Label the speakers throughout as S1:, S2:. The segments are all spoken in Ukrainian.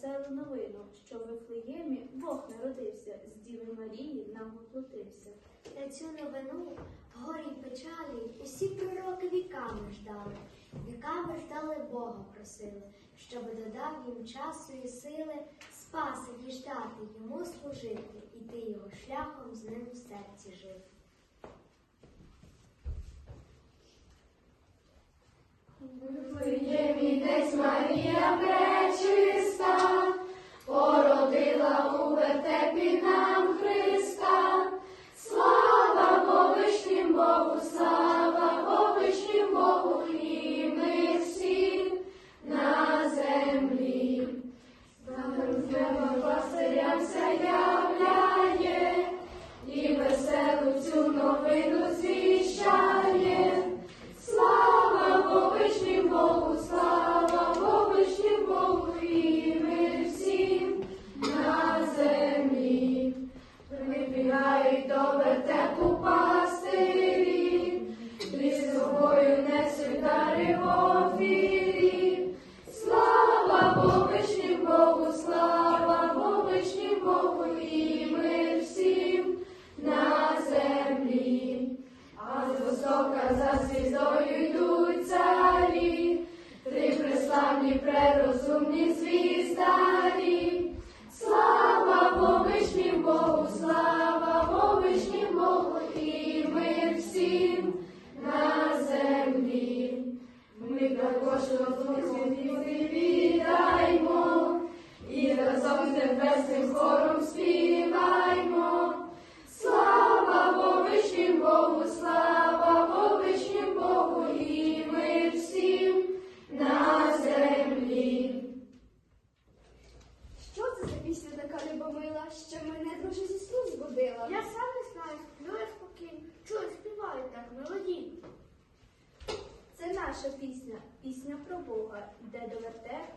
S1: веселу новину, що в Вифлеємі Бог народився, з Діви Марії нам воплотився.
S2: Та цю новину в горі й печалі усі пророки віками ждали, віками ждали Бога просили, щоб додав їм часу і сили спаси діждати, йому служити, іти його шляхом з ним в серці жити.
S3: Вифлеємі десь Марія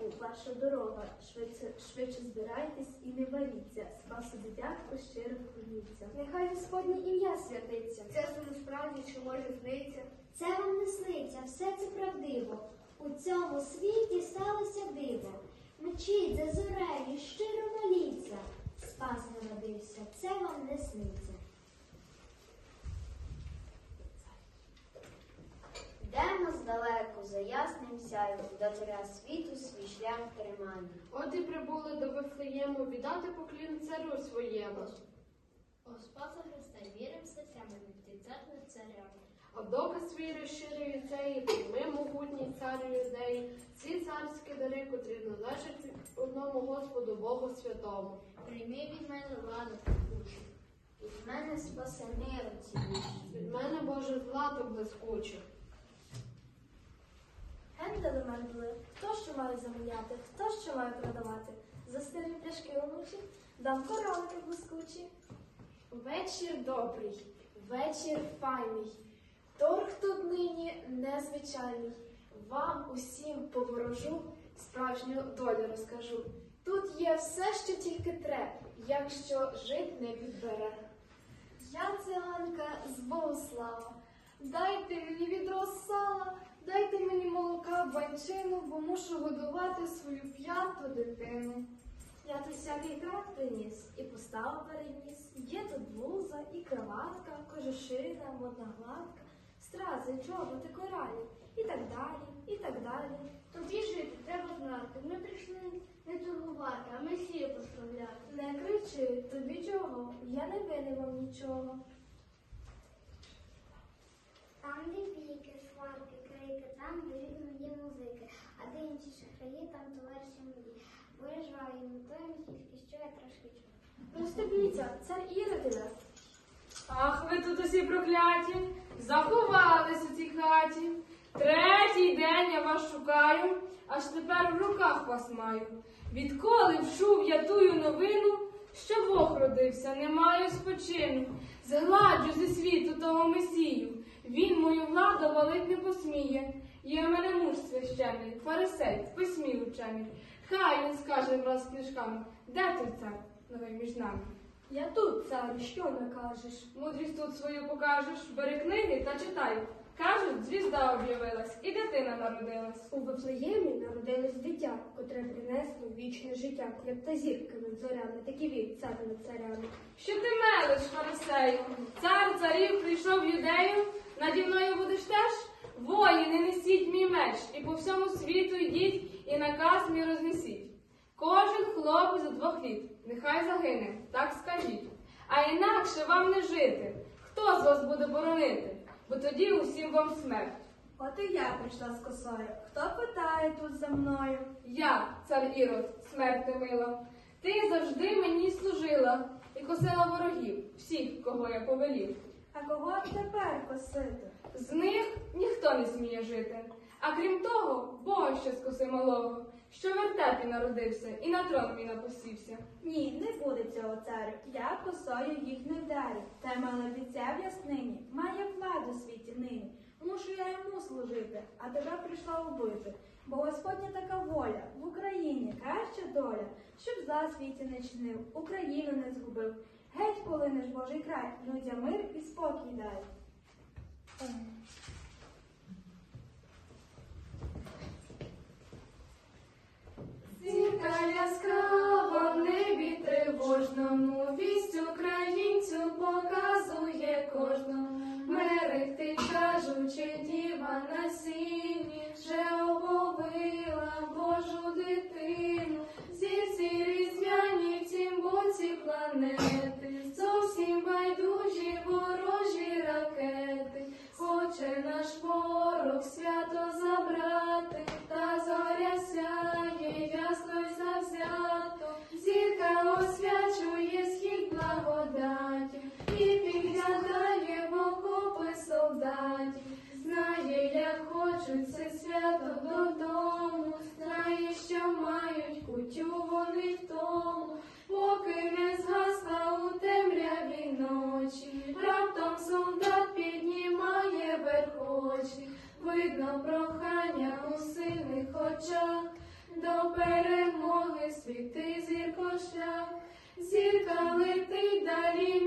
S3: вертепу
S1: ваша дорога. Швидше, швидше збирайтесь і не варіться, спасу дитятко щиро вклоніться.
S4: Нехай Господнє ім'я святиться.
S5: Це суму справді, чи може сниться.
S2: Це вам не сниться, все це правдиво. У цьому світі сталося диво. Мчіть за зорею, щиро моліться. Спас народився, це вам не сниться.
S6: Йдемо здалеку за ясним сяйвом, до царя світу шлях тримання.
S3: От і прибули до Вифлеєму віддати поклін царю своєму.
S5: О Спаса Христа вірим серцями, не церкви царя.
S3: А доказ віри щирої цієї, прийми могутній царю юдеї, ці царські дари, котрі належать одному Господу Богу Святому.
S5: Прийми від мене ладу пекучу.
S6: Від мене спаси миру цілющий.
S3: Від мене Боже злато блискуче.
S4: Гендели мендели, хто що має замовляти, хто що має продавати. За старі пляшки онучі, дам коронки блискучі. Вечір добрий, вечір файний. Торг тут нині незвичайний. Вам усім поворожу, справжню долю розкажу. Тут є все, що тільки треба, якщо жит не підбере. Я циганка з Богослава. Дайте мені відро сала, дайте мені молока банчину, бо мушу годувати свою п'яту дитину. Я тут всякий крат приніс і поставу переніс. Є тут блуза і кроватка, кожушина, модна гладка, стрази, чоботи, коралі і так далі, і так далі.
S5: Тобі жити треба знати. Ми прийшли не торгувати, а Месію прославляти.
S4: Не кричи, тобі чого? Я не винен вам нічого.
S2: Там де бійки, сварки, крики, там дають мої музики, де шахраї, там товариші мої. Бо я жваві, не то тільки що я трошки чую.
S4: Розступіться, цар Ірод іде.
S7: Ах, ви тут усі прокляті, заховались у цій хаті. Третій день я вас шукаю, аж тепер в руках вас маю. Відколи вчув я тую новину, що Бог родився, не маю спочину. Згладжу зі світу того месію. Він мою владу валить не посміє. Є в мене муж священий, фарисей, в письмі учений. Хай він скаже враз з книжками, де той цар новий між нами.
S4: Я тут, царю, що накажеш?
S7: Мудрість тут свою покажеш, бери книги та читай. Кажуть, звізда об'явилась, і дитина народилась.
S4: У Вифлеємі народилось дитя, котре принесло вічне життя, як та зірка над зорями, так і він цар над царями.
S7: Що ти мелиш, фарисею? Цар царів прийшов юдею, наді мною будеш теж? Воїни, несіть мій меч, і по всьому світу йдіть, і наказ мій рознесіть. Кожен хлопець двох літ, нехай загине, так скажіть. А інакше вам не жити. Хто з вас буде боронити? Бо тоді усім вам смерть.
S1: От і я прийшла з косою. Хто питає тут за мною?
S7: Я, цар Ірод, смерть не мила. Ти завжди мені служила і косила ворогів, всіх, кого я повелів.
S1: А кого тепер косити?
S7: З них ніхто не сміє жити. А крім того, Бога ще скоси малого, що в вертепі народився і на трон мій напосівся.
S1: Ні, не буде цього царю. Я косою їх не вдарю. Та молодиця в яснині має владу світі нині. Мушу я йому служити, а тебе прийшла убити. Бо Господня така воля в Україні краща доля, щоб зла світі не чинив, Україну не згубив. Геть полинеш Божий край, людям мир і спокій дай.
S7: Зірка яскрава в небі тривожному, вість українцю показує кожному. Мерехти кажучи, діва на сіні, вже оповила Божу дитину. Зірці різдвяні в цім боці планети, Хоче наш ворог свято забрати, та зоря сяє ясно й завзято. Зірка освячує схід благодаті і підглядає в окопи солдатів. Знає, як хочуть це свято додому, верхочі, видно прохання у синих очах, до перемоги світи зірко шлях. Зірка летить далі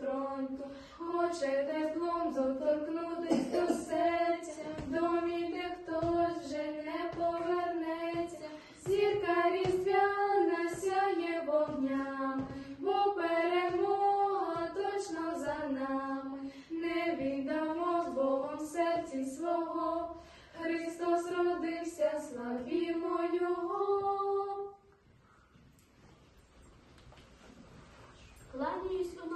S7: фронту, хоче теплом доторкнутись до серця, в домі, де хтось вже не повернеться, зірка різдвяна сяє вогнями, бо перемога точно за нами, не віддамо з Богом серці свого. Христос родився, славімо Його.
S5: Кланяюсь у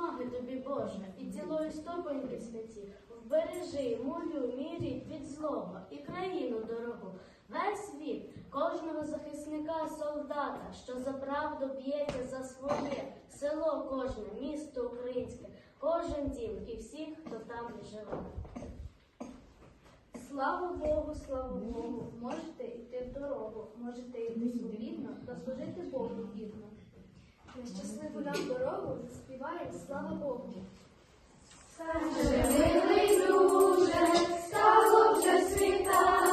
S5: Боже, і цілою стопоньки святі. Вбережи, молю, мій рід від злого і країну дорогу. Весь світ, кожного захисника, солдата, що за правду б'ється за своє, село кожне, місто українське, кожен дім і всіх, хто там живе.
S1: Слава Богу, слава Богу, можете йти в дорогу, можете йти свобідно та служити Богу гідно.
S4: На щасливу нам дорогу співає слава Богу.
S7: Милий друже, стало вже світати,